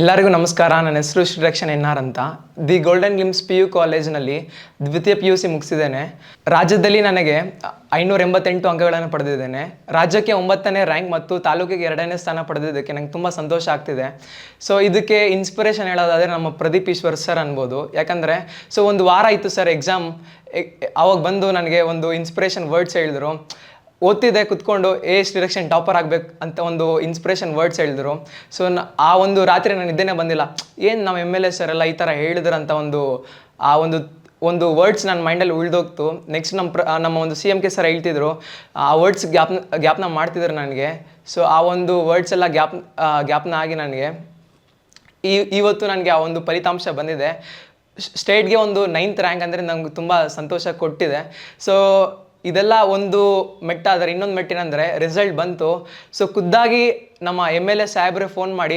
ಎಲ್ಲರಿಗೂ ನಮಸ್ಕಾರ. ನನ್ನ ಹೆಸರು ಶ್ರೀರಕ್ಷನ್ ಎನ್ ಆರ್ ಅಂತ. The golden glimpse P U ಕಾಲೇಜ್ನಲ್ಲಿ ದ್ವಿತೀಯ ಪಿ ಯು ಸಿ ಮುಗಿಸಿದ್ದೇನೆ. ರಾಜ್ಯದಲ್ಲಿ ನನಗೆ ಐನೂರ ಎಂಬತ್ತೆಂಟು ಅಂಕಗಳನ್ನು ಪಡೆದಿದ್ದೇನೆ. ರಾಜ್ಯಕ್ಕೆ ಒಂಬತ್ತನೇ ರ್ಯಾಂಕ್ ಮತ್ತು ತಾಲೂಕಿಗೆ ಎರಡನೇ ಸ್ಥಾನ ಪಡೆದಿದ್ದಕ್ಕೆ ನಂಗೆ ತುಂಬ ಸಂತೋಷ ಆಗ್ತಿದೆ. ಸೊ ಇದಕ್ಕೆ ಇನ್ಸ್ಪಿರೇಷನ್ ಹೇಳೋದಾದರೆ ನಮ್ಮ ಪ್ರದೀಪ್ ಈಶ್ವರ್ ಸರ್ ಅನ್ಬೋದು. ಯಾಕಂದರೆ ಸೊ ಒಂದು ವಾರ ಇತ್ತು ಸರ್ ಎಕ್ಸಾಮ್ ಅವಾಗ ಬಂದು ನನಗೆ ಒಂದು ಇನ್ಸ್ಪಿರೇಷನ್ ವರ್ಡ್ಸ್ ಹೇಳಿದರು. ಓದ್ತಿದ್ದೆ ಕುತ್ಕೊಂಡು ಎಸ್ ಡಿರೆಕ್ಷನ್ ಟಾಪರ್ ಆಗ್ಬೇಕು ಅಂತ ಒಂದು ಇನ್ಸ್ಪಿರೇಷನ್ ವರ್ಡ್ಸ್ ಹೇಳಿದ್ರು. ಸೊ ಆ ಒಂದು ರಾತ್ರಿ ನಾನು ನಿದ್ದೆನೇ ಬಂದಿಲ್ಲ. ಏನು ನಮ್ಮ ಎಂ ಎಲ್ ಎ ಸರ್ ಎಲ್ಲ ಈ ಥರ ಹೇಳಿದ್ರು ಅಂತ ಒಂದು, ಆ ಒಂದು ಒಂದು ವರ್ಡ್ಸ್ ನನ್ನ ಮೈಂಡಲ್ಲಿ ಉಳಿದೋಗ್ತು. ನೆಕ್ಸ್ಟ್ ನಮ್ಮ ಪ್ರ ನಮ್ಮ ಒಂದು ಸಿ ಎಂ ಕೆ ಸರ್ ಹೇಳ್ತಿದ್ರು, ಆ ವರ್ಡ್ಸ್ ಗ್ಯಾಪ್ ಗ್ಯಾಪ್ನ ಮಾಡ್ತಿದ್ರು ನನಗೆ. ಸೊ ಆ ಒಂದು ವರ್ಡ್ಸ್ ಎಲ್ಲ ಗ್ಯಾಪ್ ಗ್ಯಾಪ್ನ ಆಗಿ ನನಗೆ. ಈ, ಇವತ್ತು ನನಗೆ ಆ ಒಂದು ಫಲಿತಾಂಶ ಬಂದಿದೆ. ಸ್ಟೇಟ್ಗೆ ಒಂದು ನೈನ್ತ್ ರ್ಯಾಂಕ್ ಅಂದರೆ ನನಗೆ ತುಂಬ ಸಂತೋಷ ಕೊಟ್ಟಿದೆ. ಸೊ ಇದೆಲ್ಲ ಒಂದು ಮೆಟ್ಟ ಆದರೆ ಇನ್ನೊಂದು ಮೆಟ್ಟಿನಂದರೆ ರಿಸಲ್ಟ್ ಬಂತು. ಸೊ ಖುದ್ದಾಗಿ ನಮ್ಮ ಎಂ ಎಲ್ ಎ ಸಾಹೇಬ್ರೆ ಫೋನ್ ಮಾಡಿ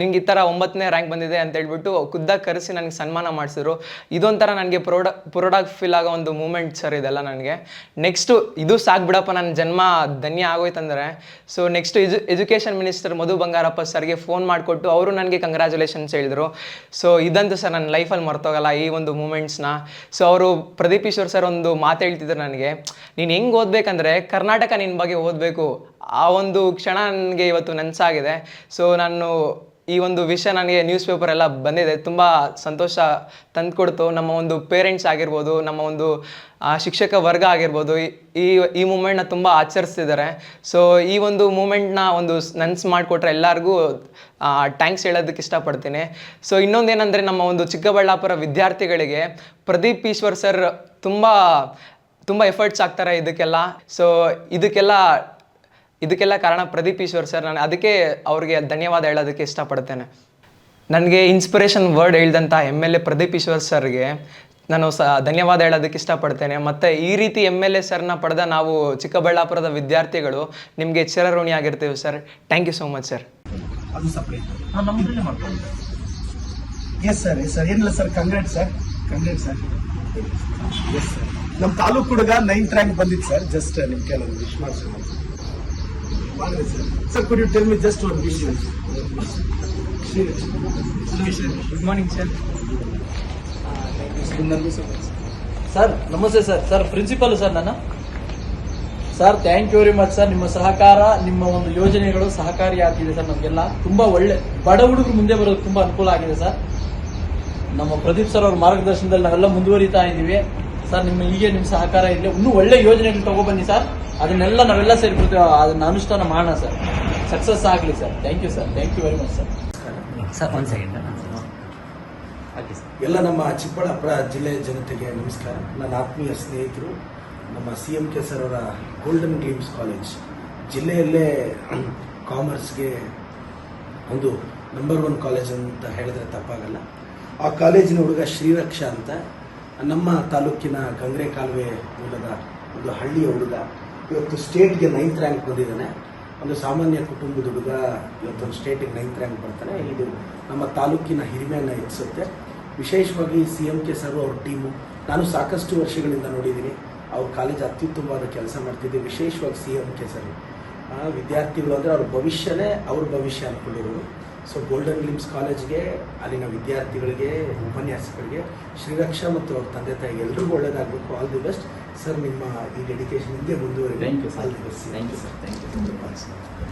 ನಿಂಗೆ ಈ ಥರ ಒಂಬತ್ತನೇ ರ್ಯಾಂಕ್ ಬಂದಿದೆ ಅಂತ ಹೇಳ್ಬಿಟ್ಟು ಖುದ್ದಾಗಿ ಕರೆಸಿ ನನಗೆ ಸನ್ಮಾನ ಮಾಡಿಸಿದ್ರು. ಇದೊಂಥರ ನನಗೆ ಪ್ರೌಡ, ಪ್ರೌಡಾಗಿ ಫೀಲ್ ಆಗೋ ಒಂದು ಮೂಮೆಂಟ್ ಸರ್ ಇದೆಲ್ಲ ನನಗೆ. ನೆಕ್ಸ್ಟು ಇದು ಸಾಕು ಬಿಡಪ್ಪ ನನ್ನ ಜನ್ಮ ಧನ್ಯ ಆಗೋಯ್ತಂದರೆ. So next edu education minister Madhu Bangarappa ಸರ್ಗೆ ಫೋನ್ ಮಾಡಿಕೊಟ್ಟು ಅವರು ನನಗೆ ಕಂಗ್ರ್ಯಾಚುಲೇಷನ್ಸ್ ಹೇಳಿದರು. ಸೊ ಇದಂತೂ ಸರ್ ನನ್ನ ಲೈಫಲ್ಲಿ ಮರ್ತೋಗಲ್ಲ ಈ ಒಂದು ಮೂಮೆಂಟ್ಸ್ನ ಸೊ ಅವರು ಪ್ರದೀಪ್ ಈಶ್ವರ್ ಸರ್ ಒಂದು ಮಾತು ಹೇಳ್ತಿದ್ರು ನನಗೆ. ನೀನು ಹೆಂಗೆ ಓದಬೇಕಂದ್ರೆ ಕರ್ನಾಟಕ ನಿನ್ನ ಬಗ್ಗೆ ಓದಬೇಕು. ಆ ಒಂದು ಕ್ಷಣ ನನಗೆ ಇವತ್ತು ನೆನಸಾಗಿದೆ. ಸೊ ನಾನು ಈ ಒಂದು ವಿಷಯ ನನಗೆ ನ್ಯೂಸ್ ಪೇಪರ್ ಎಲ್ಲ ಬಂದಿದೆ. ತುಂಬ ಸಂತೋಷ ತಂದುಕೊಡ್ತು. ನಮ್ಮ ಒಂದು ಪೇರೆಂಟ್ಸ್ ಆಗಿರ್ಬೋದು, ನಮ್ಮ ಒಂದು ಶಿಕ್ಷಕ ವರ್ಗ ಆಗಿರ್ಬೋದು, ಈ ಈ ಮೂಮೆಂಟ್ನ ತುಂಬ ಆಚರಿಸ್ತಿದ್ದಾರೆ. ಸೊ ಈ ಒಂದು ಮೂಮೆಂಟ್ನ ಒಂದು ನೆನ್ಸು ಮಾಡಿಕೊಟ್ರೆ ಎಲ್ಲರಿಗೂ ಟ್ಯಾಂಕ್ಸ್ ಹೇಳೋದಕ್ಕೆ ಇಷ್ಟಪಡ್ತೀನಿ. ಸೊ ಇನ್ನೊಂದೇನೆಂದರೆ ನಮ್ಮ ಒಂದು ಚಿಕ್ಕಬಳ್ಳಾಪುರ ವಿದ್ಯಾರ್ಥಿಗಳಿಗೆ ಪ್ರದೀಪ್ ಈಶ್ವರ್ ಸರ್ ತುಂಬ ತುಂಬ ಎಫರ್ಟ್ಸ್ ಆಗ್ತಾರೆ ಇದಕ್ಕೆಲ್ಲ. ಸೊ ಇದಕ್ಕೆಲ್ಲ ಇದಕ್ಕೆಲ್ಲ ಕಾರಣ ಪ್ರದೀಪ್ ಈಶ್ವರ್ ಸರ್. ನಾನು ಅದಕ್ಕೆ ಅವ್ರಿಗೆ ಧನ್ಯವಾದ ಹೇಳೋದಕ್ಕೆ ಇಷ್ಟಪಡ್ತೇನೆ ನನಗೆ ಇನ್ಸ್ಪಿರೇಷನ್ ವರ್ಡ್ ಹೇಳಿದಂಥ M L A Pradeep Eshwar ಸರ್ಗೆ ನಾನು ಸ ಧನ್ಯವಾದ ಹೇಳೋದಕ್ಕೆ ಇಷ್ಟಪಡ್ತೇನೆ. ಮತ್ತು ಈ ರೀತಿ ಎಂ ಎಲ್ ಎ ಸರ್ನ ಪಡೆದ ನಾವು ಚಿಕ್ಕಬಳ್ಳಾಪುರದ ವಿದ್ಯಾರ್ಥಿಗಳು ನಿಮಗೆ ಚಿರಋಣಿ ಆಗಿರ್ತೀವಿ sir. Thank you so much sir ಅದು ಎಸ್ ಸರ್. ಎಸ್ ಸರ್ ಏನಿಲ್ಲ sir. Congrat sir sir yes sir ನಮ್ಮ ತಾಲೂಕು ಹುಡುಗ ನೈನ್ತ್ ರ್ಯಾಂಕ್ ಬಂದಿತ್ತು ಸರ್ ಜಸ್ಟ್ ನಿಮ್ಗೆ ಕೆಲವು ವಿಶ್ ಮಾಡ್ಸೋಣ sir sir could you tell me just one wish good morning sir sir ನಮಸ್ತೆ ಸರ್ ಸರ್ ಪ್ರಿನ್ಸಿಪಲ್ ಸರ್ ನಾನು sir thank you very much sir ನಿಮ್ಮ ಸಹಕಾರ ನಿಮ್ಮ ಒಂದು ಯೋಜನೆಗಳು ಸಹಕಾರಿ ಆಗ್ತಿದೆ ಸರ್ ನಮಗೆಲ್ಲ. ತುಂಬಾ ಒಳ್ಳೆ ಬಡ ಹುಡುಗರು ಮುಂದೆ ಬರೋದು ತುಂಬಾ ಅನುಕೂಲ ಆಗಿದೆ ಸರ್ ನಮ್ಮ ಪ್ರದೀಪ್ ಸರ್ ಅವ್ರ ಮಾರ್ಗದರ್ಶನದಲ್ಲಿ ನಾವೆಲ್ಲ ಮುಂದುವರಿತಾ ಇದ್ದೀವಿ. ಸರ್ ನಿಮ್ಮ ಹೀಗೆ ನಿಮ್ಮ ಸಹಕಾರ ಇರಲಿ. ಇನ್ನೂ ಒಳ್ಳೆ ಯೋಜನೆಗಳು ತಗೊಬನ್ನಿ ಸರ್ ಅದನ್ನೆಲ್ಲ ನಾವೆಲ್ಲ ಸೇರಿಬಿಡ್ತೀವಿ ಅದನ್ನ ಅನುಷ್ಠಾನ ಮಾಡೋಣ ಸರ್. ಸಕ್ಸಸ್ ಆಗಲಿ sir. Thank you sir thank you very much sir sir ಒಂದು ಸೆಕೆಂಡ್ ಎಲ್ಲ ನಮ್ಮ ಚಿಕ್ಕಬಳ್ಳಾಪುರ ಜಿಲ್ಲೆಯ ಜನತೆಗೆ ನಮಸ್ಕಾರ. ನನ್ನ ಆತ್ಮೀಯ ಸ್ನೇಹಿತರು ನಮ್ಮ ಸಿ ಎಂ ಕೆ ಸರ್ ಅವರ ಗೋಲ್ಡನ್ ಗೇಮ್ಸ್ ಕಾಲೇಜ್ ಜಿಲ್ಲೆಯಲ್ಲೇ ಕಾಮರ್ಸ್ಗೆ ಒಂದು ನಂಬರ್ ಒನ್ ಕಾಲೇಜ್ ಅಂತ ಹೇಳಿದ್ರೆ ತಪ್ಪಾಗಲ್ಲ. ಆ ಕಾಲೇಜಿನ ಹುಡುಗ ಶ್ರೀರಕ್ಷ ಅಂತ. ನಮ್ಮ ತಾಲೂಕಿನ ಗಂಗ್ರೆ ಕಾಲುವೆ ಮೂಲದ ಒಂದು ಹಳ್ಳಿಯ ಹುಡುಗ. ಇವತ್ತು ಸ್ಟೇಟ್ಗೆ ನೈನ್ತ್ ರ್ಯಾಂಕ್ ಬಂದಿದ್ದಾನೆ. ಒಂದು ಸಾಮಾನ್ಯ ಕುಟುಂಬದ ಹುಡುಗ ಇವತ್ತೊಂದು ಸ್ಟೇಟಿಗೆ ನೈನ್ತ್ ರ್ಯಾಂಕ್ ಬರ್ತಾನೆ. ಇದು ನಮ್ಮ ತಾಲೂಕಿನ ಹಿರಿಮೆಯನ್ನು ಹೆಚ್ಚಿಸುತ್ತೆ ವಿಶೇಷವಾಗಿ ಸಿ ಎಂ ಕೆ ಸರ್ ಅವ್ರ ಟೀಮು ನಾನು ಸಾಕಷ್ಟು ವರ್ಷಗಳಿಂದ ನೋಡಿದ್ದೀನಿ. ಅವ್ರ ಕಾಲೇಜ್ ಅತ್ಯುತ್ತಮವಾದ ಕೆಲಸ ಮಾಡ್ತಿದ್ದೆ, ವಿಶೇಷವಾಗಿ ಸಿ ಎಂ ಕೆ ಸರ್ ವಿದ್ಯಾರ್ಥಿಗಳು ಅಂದರೆ ಅವ್ರ ಭವಿಷ್ಯನೇ ಅವ್ರ ಭವಿಷ್ಯ ಅಂದ್ಕೊಂಡಿರೋರು ಸೊ ಗೋಲ್ಡನ್ ಗ್ಲಿಮ್ಸ್ ಕಾಲೇಜ್ಗೆ ಅಲ್ಲಿನ ವಿದ್ಯಾರ್ಥಿಗಳಿಗೆ ಉಪನ್ಯಾಸಕರಿಗೆ ಶ್ರೀರಕ್ಷಾ ಮತ್ತು ಅವ್ರ ತಂದೆ ತಾಯಿಗೆ ಎಲ್ರಿಗೂ ಒಳ್ಳೇದಾಗಬೇಕು. ಆಲ್ ದಿ ಬೆಸ್ಟ್ ಸರ್ ನಿಮ್ಮ ಈ ಡೆಡಿಕೇಶನ್ ಹಿಂದೆ ಮುಂದುವರಿ thank you sir. All the best thank you sir thank you.